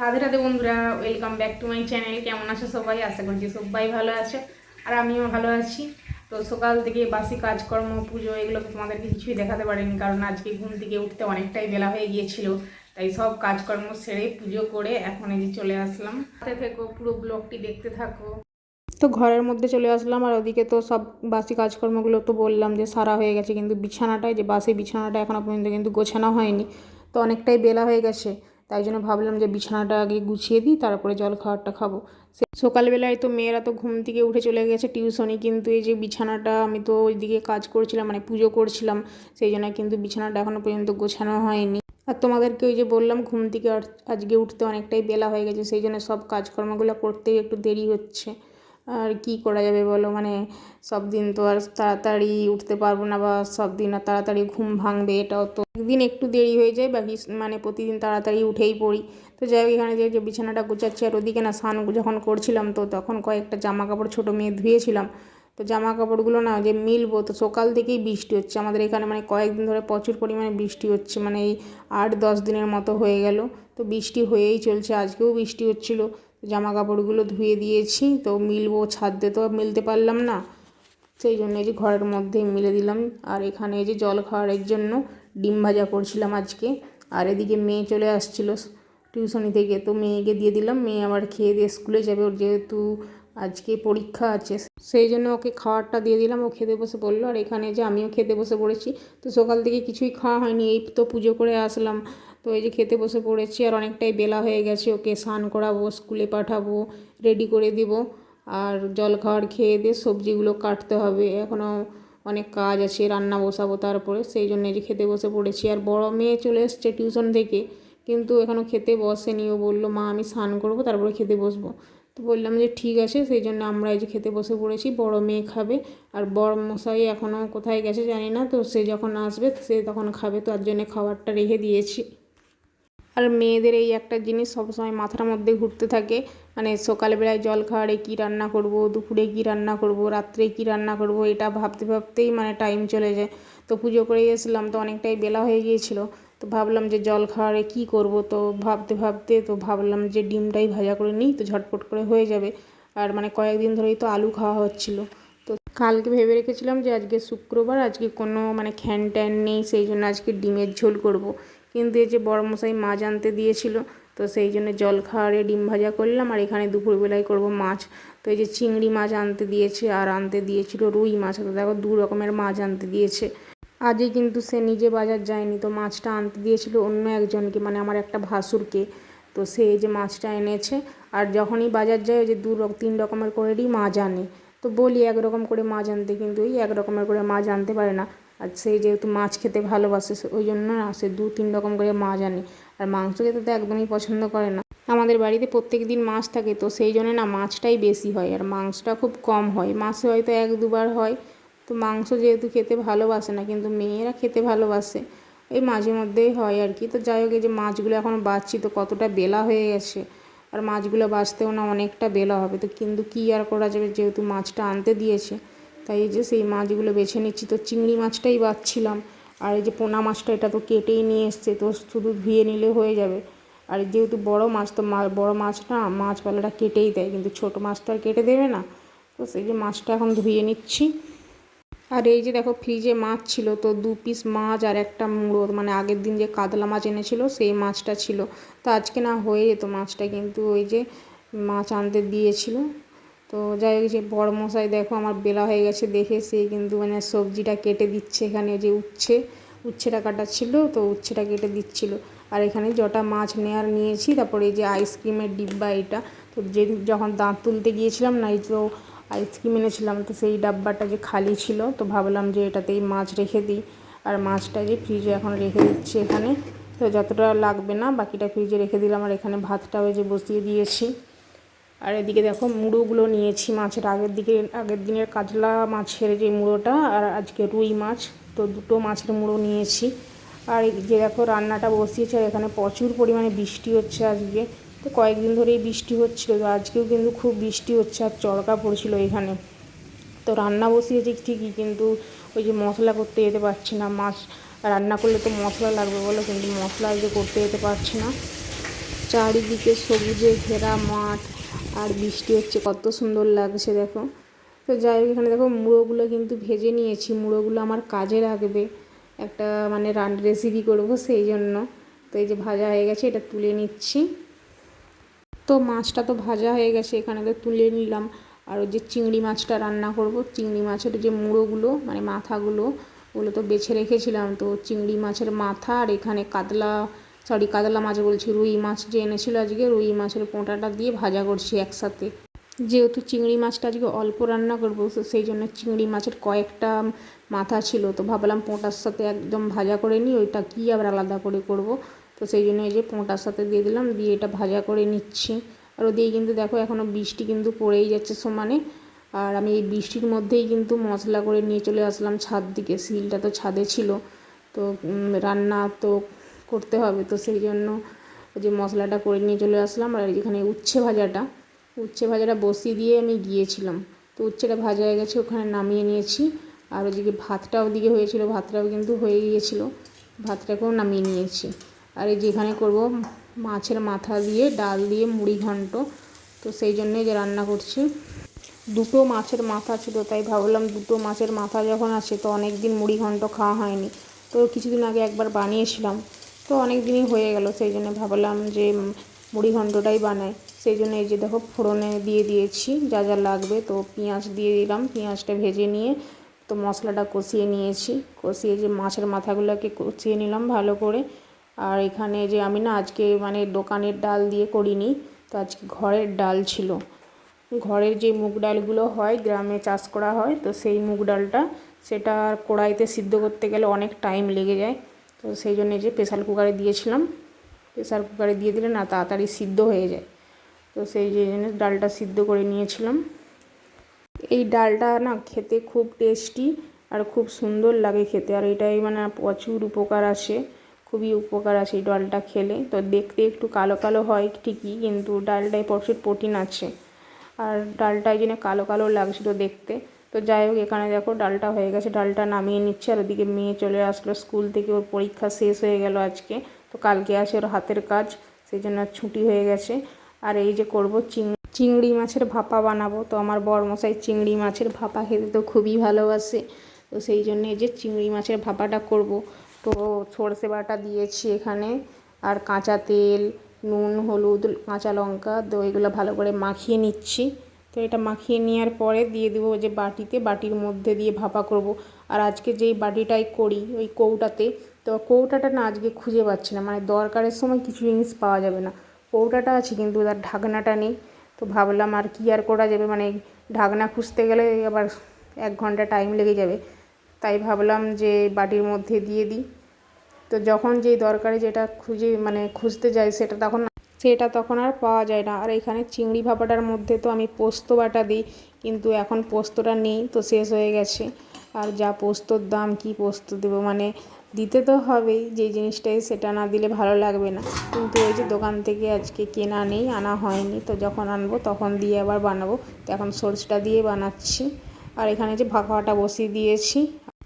রাধে রাধে বন্ধুরা welcome back to my channel কেমন আছো সবাই? আশা করছি সবাই ভালো আছে, আর আমিও ভালো আছি। তো সকাল থেকে বাসি কাজকর্ম, পুজো এগুলো তো তোমাদেরকে কিছুই দেখাতে পারিনি, কারণ আজকে ঘুম থেকে উঠতে অনেকটাই বেলা হয়ে গিয়েছিল। তাই সব কাজকর্ম সেরে পুজো করে এখন এই যে চলে আসলাম। হাতে থেকো, পুরো ব্লগটি দেখতে থাকো। তো ঘরের মধ্যে চলে আসলাম, আর ওদিকে তো সব বাসি কাজকর্মগুলো তো বললাম যে সারা হয়ে গেছে, কিন্তু বিছানাটায়, যে বাসি বিছানাটা এখনও পর্যন্ত কিন্তু গোছানো হয়নি, তো অনেকটাই বেলা হয়ে গেছে। তাই জন্য ভাবলাম যে বিছানাটা আগে গুছিয়ে দিই, তারপরে জল খাবারটা খাব। সে- সকালবেলায় তো মেয়েরা তো ঘুম থেকে উঠে চলে গেছে টিউশনি, কিন্তু এই যে বিছানাটা আমি তো ওইদিকে কাজ করছিলাম মানে পুজো করছিলাম, সেই জন্য কিন্তু বিছানাটা এখনও পর্যন্ত গোছানো হয়নি। আর তোমাদেরকে ওই যে বললাম, ঘুম থেকে আজকে উঠতে অনেকটাই বেলা হয়ে গেছে, সেই জন্য সব কাজকর্মগুলো করতেই একটু দেরি হচ্ছে। আর কি করা যাবে বলো? মানে সব দিন তো আর তাড়াতাড়ি উঠতে পারব না বা সব দিন আর তাড়াতাড়ি ঘুম ভাঙবে, এটাও তো একদিন একটু দেরি হয়ে যায়, বাকি মানে প্রতিদিন তাড়াতাড়ি উঠেই পড়ি। তো যাই হোক, এখানে যে বিছানাটা গুছাচ্ছি আর ওদিকে না স্নান যখন করছিলাম তো তখন কয়েকটা জামা কাপড় ছোটো মেয়ে ধুয়েছিলাম। তো জামা কাপড়গুলো না যে মিলবো, তো সকাল থেকেই বৃষ্টি হচ্ছে। আমাদের এখানে মানে কয়েকদিন ধরে প্রচুর পরিমাণে বৃষ্টি হচ্ছে মানে এই আট দশ দিনের মতো হয়ে গেল। তো বৃষ্টি হয়েই চলছে, আজকেও বৃষ্টি হচ্ছিল। জামা কাপড়গুলো ধুয়ে দিয়েছি, তো মিলবো ছাদতে তো মিলতে পারলাম না। সেই জন্য এই যে ঘরের মধ্যেই মিলে দিলাম। আর এখানে এই যে জল খাওয়ারের জন্য ডিম ভাজা করছিলাম আজকে। আর এদিকে মেয়ে চলে আসছিল টিউশনি থেকে, তো মেয়েকে দিয়ে দিলাম। মেয়ে আবার খেয়ে দিয়ে স্কুলে যাবে। ওর যেহেতু আজকে পরীক্ষা আছে। সেই জন্য ওকে খাবারটা দিয়ে দিলাম। ও খেতে বসে পড়ল আর এখানে যে আমিও খেতে বসে পড়েছি, তো সকাল থেকে কিছুই খাওয়া হয়নি। এই তো পুজো করে আসলাম। তো এই যে খেতে বসে পড়েছি, আর অনেকটাই বেলা হয়ে গেছে। ওকে স্নান করাবো, স্কুলে পাঠাবো রেডি করে দিব। আর জল খাওয়ার খেয়ে দিয়ে সবজিগুলো কাটতে হবে। এখনও অনেক কাজ আছে, রান্না বসাবো তারপরে। সেই জন্য যে খেতে বসে পড়েছি। আর বড় মেয়ে চলে এসছে টিউশন থেকে, কিন্তু এখনও খেতে বসেনি। ও বলল, মা, আমি স্নান করব, তারপরে খেতে বসবো। তো বললাম যে ঠিক আছে, সেই জন্য আমরা এই যে খেতে বসে পড়েছি, বড় মেয়ে খাবে। আর বড় মশাই এখনও কোথায় গেছে জানি না, তো সে যখন আসবে, সে তখন খাবে তার জন্য খাবারটা রেখে দিয়েছি। আর মেয়েদের এই একটা জিনিস সবসময় মাথার মধ্যে ঘুরতে থাকে মানে সকালবেলায় জল খাওয়ারে কী রান্না করব, দুপুরে কী রান্না করব, রাত্রে কী রান্না করব, এটা ভাবতে ভাবতেই মানে টাইম চলে যায়। তো পুজো করে এসলাম তো অনেকটাই বেলা হয়ে গিয়েছিল। তো ভাবলাম যে জল খাওয়ারে কী করব? তো ভাবতে ভাবতে তো ভাবলাম যে ডিমটাই ভাজা করে নিই, তো ঝটপট করে হয়ে যাবে। আর মানে কয়েকদিন ধরেই তো আলু খাওয়া হচ্ছিল। তো কালকে ভেবে রেখেছিলাম যে আজকে শুক্রবার, আজকে কোনো মানে খ্যান ট্যান নেই, সেই জন্য আজকে ডিমের ঝোল করব। কিন্তু এই যে মশাই মাছ আনতে দিয়েছিল, তো সেই জন্য জল খাওয়ারে ডিম ভাজা করলাম, আর এখানে দুপুরবেলায় করব মাছ। তো এই যে চিংড়ি মাছ আনতে দিয়েছে, আর আনতে দিয়েছিল রুই মাছ। তো দেখো দু রকমের মাছ আনতে দিয়েছে। আজই কিন্তু সে নিজে বাজার যায়নি। তো মাছটা আনতে দিয়েছিল অন্য একজনকে মানে আমার একটা ভাসুরকে। তো সে যে মাছটা এনেছে, আর যখনই বাজার যায়, ওই যে দু তিন রকমের করেরই মাছ আনে। তো বলি এক রকম করে মাছ আনতে, কিন্তু ওই এক রকমের করে মাছ আনতে পারে না। আর সেই যেহেতু মাছ খেতে ভালোবাসে, সে- ওই জন্য না, সে দু, তিন রকম করে মাছ আনে। আর মাংস খেতে তো একদমই পছন্দ করে না। আমাদের বাড়িতে প্রত্যেক দিন মাছ থাকে, তো সেই জন্য না, মাছটাই বেশি হয়। আর মাংসটা খুব কম হয়। মাসে হয়তো এক, দুবার হয় তো মাংস যেহেতু খেতে ভালোবাসে না, কিন্তু মেয়েরা খেতে ভালোবাসে। এই মাঝে মধ্যেই হয় আর কি। তো যাই হোক, এই যে মাছগুলো এখন বাছছি তো কতটা বেলা হয়ে গেছে। আর মাছগুলো বাছতেও না অনেকটা বেলা হবে। তো কিন্তু কী আর করা যাবে, যেহেতু মাছটা আনতে দিয়েছে। তাই এই যে সেই মাছগুলো বেছে নিচ্ছি। তো চিংড়ি মাছটাই বাছছিলাম আর এই যে পোনা মাছটা, এটা তো কেটেই নিয়ে এসছে। তো শুধু ধুয়ে নিলে হয়ে যাবে। আর যেহেতু বড় মাছ, তো বড় মাছটা মাছওয়ালাটা কেটেই দেয়। কিন্তু ছোট মাছটা আর কেটে দেবে না। তো সেই যে মাছটা এখন ধুয়ে নিচ্ছি। আর এই যে দেখো ফ্রিজে মাছ ছিল, তো দু পিস মাছ আর একটা মুড়ো মানে আগের দিন যে কাতলা মাছ এনেছিল, সেই মাছটা ছিল। তো আজকে না হয়ে যেত মাছটা, কিন্তু ওই যে মাছ আনতে দিয়েছিল। তো যাই হোক, যে বড় মশাই দেখো আমার বেলা হয়ে গেছে দেখে, সে কিন্তু মানে সবজিটা কেটে দিচ্ছে এখানে যে উচ্ছে, উচ্ছেটা কাটা ছিল, তো উচ্ছেটা কেটে দিচ্ছিল। আর এখানে যটা মাছ নেওয়ার নিয়েছি, তারপরে এই যে আইসক্রিমের ডিব্বা এটা। তো যেদিন যখন দাঁত তুলতে গিয়েছিলাম না, এই তো আইসক্রিম এনেছিলাম, তো সেই ডাব্বাটা যে খালি ছিল, তো ভাবলাম যে এটাতেই মাছ রেখে দিই। আর মাছটা যে ফ্রিজে এখন রেখে দিচ্ছি এখানে, তো যতটা লাগবে না বাকিটা ফ্রিজে রেখে দিলাম। আর এখানে ভাতটাও যে বসিয়ে দিয়েছি। আর এদিকে দেখো মুড়োগুলো নিয়েছি মাছের, আগের দিকে, আগের দিনের কাতলা মাছের যে মুড়োটা আর আজকে রুই মাছ, তো দুটো মাছের মুড়ো নিয়েছি। আর যে দেখো রান্নাটা বসিয়েছে, আর এখানে প্রচুর পরিমাণে বৃষ্টি হচ্ছে আজকে। তো কয়েকদিন ধরেই বৃষ্টি হচ্ছিল, তো আজকেও কিন্তু খুব বৃষ্টি হচ্ছে আর চড়কা পড়ছিল এখানে। তো রান্না বসিয়েছি ঠিকই, কিন্তু ওই যে মশলা করতে যেতে পারছি না। মাছ রান্না করলে তো মশলা লাগবে বলো, কিন্তু মশলা যে করতে যেতে পারছি না। চারিদিকে সবুজে ঘেরা মাঠ আর বৃষ্টি হচ্ছে, কত সুন্দর লাগছে দেখো। তো যাই হোক, এখানে দেখো মুড়োগুলো কিন্তু ভেজে নিয়েছি, মুড়োগুলো আমার কাজে লাগবে। একটা মানে রান রেসিপি করব সেই জন্য। তো এই যে ভাজা হয়ে গেছে, এটা তুলে নিচ্ছি। তো মাছটা তো ভাজা হয়ে গেছে, এখানে তো তুলে নিলাম। আর ওই যে চিংড়ি মাছটা রান্না করব, চিংড়ি মাছের যে মুড়োগুলো মানে মাথাগুলো, ওগুলো তো বেছে রেখেছিলাম। তো চিংড়ি মাছের মাথা আর এখানে কাতলা সরি কাতলা মাছ বলছি, রুই মাছ যে এনেছিল আজকে, রুই মাছের পোঁটাটা দিয়ে ভাজা করছি একসাথে। যেহেতু চিংড়ি মাছটা আজকে অল্প রান্না করব, তো সেই জন্য চিংড়ি মাছের কয়েকটা মাথা ছিল, তো ভাবলাম পোঁটার সাথে একদম ভাজা করে নিই, ওইটা কী আবার আলাদা করে করব? তো সেই জন্য এই যে পোঁটার সাথে দিয়ে দিলাম, দিয়ে এটা ভাজা করে নিচ্ছি। আর ওদিকে কিন্তু দেখো এখনও বৃষ্টি কিন্তু পড়েই যাচ্ছে সমানে। আর আমি এই বৃষ্টির মধ্যেই কিন্তু মশলা করে নিয়ে চলে আসলাম ছাদ দিকে সিলটা তো ছাদে ছিল। তো রান্না তো করতে হবে, তো সেই জন্য ওই যে মশলাটা করে নিয়ে চলে আসলাম। আর এখানে উচ্ছে ভাজাটা উচ্ছে ভাজাটা বসিয়ে দিয়ে আমি গিয়েছিলাম। তো উচ্ছেটা ভাজা হয়ে গেছে, ওখানে নামিয়ে নিয়েছি। আর ওদিকে ভাতটা ওদিকে হয়েছিল, ভাতটাও কিন্তু হয়ে গিয়েছিল, ভাতটাকেও নামিয়ে নিয়েছি। আর এই যেখানে করব মাছের মাথা দিয়ে, ডাল দিয়ে মুড়ি ঘন্ট। তো সেই জন্যই যে রান্না করছি। দুটো মাছের মাথা ছিল, তাই ভাবলাম দুটো মাছের মাথা যখন আছে তো অনেক দিন মুড়ি ঘন্ট খাওয়া হয়নি। তো কিছুদিন আগে একবার বানিয়েছিলাম। তো অনেক দিনই হয়ে গেল, সেই জন্য ভাবলাম যে মুড়ি ঘন্টটাই বানাই। সেই জন্য এই যে দেখো ফোড়নে দিয়ে দিয়েছি, যা যা লাগবে। তো পেঁয়াজ দিয়ে দিলাম, পেঁয়াজটা ভেজে নিয়ে তো মশলাটা কষিয়ে নিয়েছি। কষিয়ে যে মাছের মাথাগুলোকে কষিয়ে নিলাম ভালো করে। আর এখানে যে আমি না আজকে মানে দোকানের ডাল দিয়ে করিনি, তো আজকে ঘরের ডাল ছিল। ঘরের যে মুগ ডালগুলো হয়, গ্রামে চাষ করা হয়, তো সেই মুগ ডালটা সেটা আর কড়াইতে সিদ্ধ করতে গেলে অনেক টাইম লেগে যায়। তো সেই জন্য যে প্রেশার কুকারে দিয়েছিলাম। প্রেশার কুকারে দিয়ে দিলে না তাড়াতাড়ি সিদ্ধ হয়ে যায়। তো সেই জন্য ডালটা সিদ্ধ করে নিয়েছিলাম। এই ডালটা না খেতে খুব টেস্টি আর খুব সুন্দর লাগে খেতে। আর এটাই মানে প্রচুর উপকার আছে খুবই উপকার আছে এই ডালটা খেলে। তো দেখতে একটু কালো কালো হয় ঠিকই, কিন্তু ডালটায় প্রচুর প্রোটিন আছে। আর ডালটা এই জন্য কালো কালো লাগছিল দেখতে। তো যাই হোক, এখানে দেখো ডালটা হয়ে গেছে, ডালটা নামিয়ে নিচ্ছে। আর ওদিকে মেয়ে চলে আসলো স্কুল থেকে, ওর পরীক্ষা শেষ হয়ে গেল আজকে। তো কালকে আসে ওর হাতের কাজ, সেই জন্য ছুটি হয়ে গেছে। আর এই যে করব চিং, চিংড়ি মাছের ভাপা বানাবো। তো আমার বড়মশাই চিংড়ি মাছের ভাপা খেতে তো খুবই ভালোবাসে। তো সেই জন্য এই যে চিংড়ি মাছের ভাপাটা করব। তো সর্ষে বাটা দিয়েছি এখানে। আর কাঁচা তেল, নুন, হলুদ, কাঁচা লঙ্কা, তো এগুলো ভালো করে মাখিয়ে নিচ্ছি। তো এটা মাখিয়ে নেওয়ার পরে দিয়ে দেবো যে বাটিতে, বাটির মধ্যে দিয়ে ভাপা করব। আর আজকে যেই বাটিটাই করি, ওই কৌটাতে, তো কৌটাটা না আজকে খুঁজে পাচ্ছি না। মানে দরকারের সময় কিছু জিনিস পাওয়া যাবে না। কৌটাটা আছে কিন্তু তার ঢাকনাটা নেই। তো ভাবলাম আর কি আর করা যাবে? মানে ঢাকনা খুঁজতে গেলে আবার এক ঘণ্টা টাইম লেগে যাবে। তাই ভাবলাম যে বাটির মধ্যে দিয়ে দিই। তো যখন যেই দরকারে যেটা খুঁজে মানে খুঁজতে যাই সেটা তখন সেটা তখন আর পাওয়া যায় না। আর এখানে চিংড়ি ভাপাটার মধ্যে তো আমি পোস্ত বাটা দিই, কিন্তু এখন পোস্তটা নেই, তো শেষ হয়ে গেছে। আর যা পোস্তর দাম, কি পোস্ত দেবো? মানে দিতে তো হবেই যে জিনিসটাই সেটা না দিলে ভালো লাগবে না। কিন্তু ওই যে দোকান থেকে আজকে কেনা নেই, আনা হয়নি, তো যখন আনব তখন দিয়ে আবার বানাবো। তো এখন সরষেটা দিয়ে বানাচ্ছি। আর এখানে যে ভাপাটা বসিয়ে দিয়েছি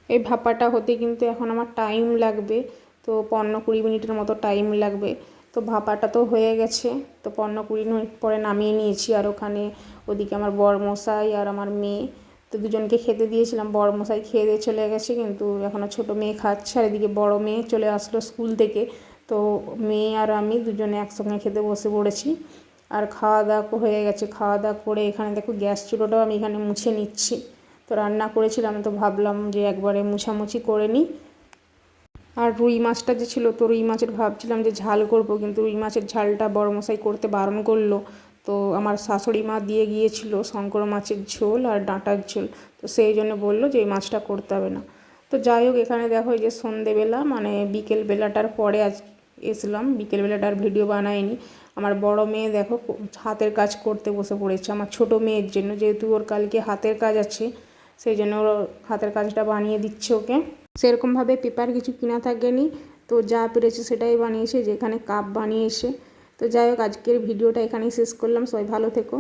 এই ভাপাটা হতে কিন্তু এখন আমার টাইম লাগবে। তো পনেরো কুড়ি মিনিটের মতো টাইম লাগবে। তো ভাপাটা তো হয়ে গেছে। তো পনেরো কুড়ি মিনিট পরে নামিয়ে নিয়েছি আর ওখানে ওদিকে আমার বর মশাই আর আমার মেয়ে। তো দুজনকে খেতে দিয়েছিলাম। বড় মশাই খেয়ে দিয়ে চলে গেছে কিন্তু এখনও ছোটো মেয়ে খাচ্ছে আর এদিকে বড় মেয়ে চলে আসলো স্কুল থেকে। তো মেয়ে আর আমি দুজনে একসঙ্গে খেতে বসে পড়েছি। আর খাওয়া দাওয়া হয়ে গেছে। খাওয়া দাওয়া করে এখানে দেখো গ্যাস চুলোটাও আমি এখানে মুছে নিচ্ছি। তো রান্না করেছিলাম, তো ভাবলাম যে একবারে মুছামুছি করে নিই। আর রুই মাছটা যে ছিল, তো রুই মাছের ভাবছিলাম যে ঝাল করব, কিন্তু রুই মাছের ঝালটা বড় মশাই করতে বারণ করল। তো আমার শাশুড়ি মা দিয়ে গিয়েছিল শঙ্কর মাছের ঝোল আর ডাঁটার ঝোল, তো সেই জন্য বলল যে এই মাছটা করতে হবে না। তো যাই হোক, এখানে দেখো যে সন্ধেবেলা মানে বিকেল বেলাটার পরে আজ এসলাম বিকেল বেলাটার ভিডিও বানাইনি। আমার বড় মেয়ে দেখো, হাতের কাজ করতে বসে পড়েছে, আমার ছোট মেয়ের জন্য, যেহেতু ওর কালকে হাতের কাজ আছে সেই জন্য হাতের কাজটা বানিয়ে দিচ্ছে ওকে। সেরকমভাবে পেপার কিছু কিনা থাকেনি, তো যা পেরেছে সেটাই বানিয়েছে, যেখানে কাপ বানিয়েছে। তো যাই হোক, আজকের ভিডিওটা এখানেই শেষ করলাম, সবাই ভালো থেকো।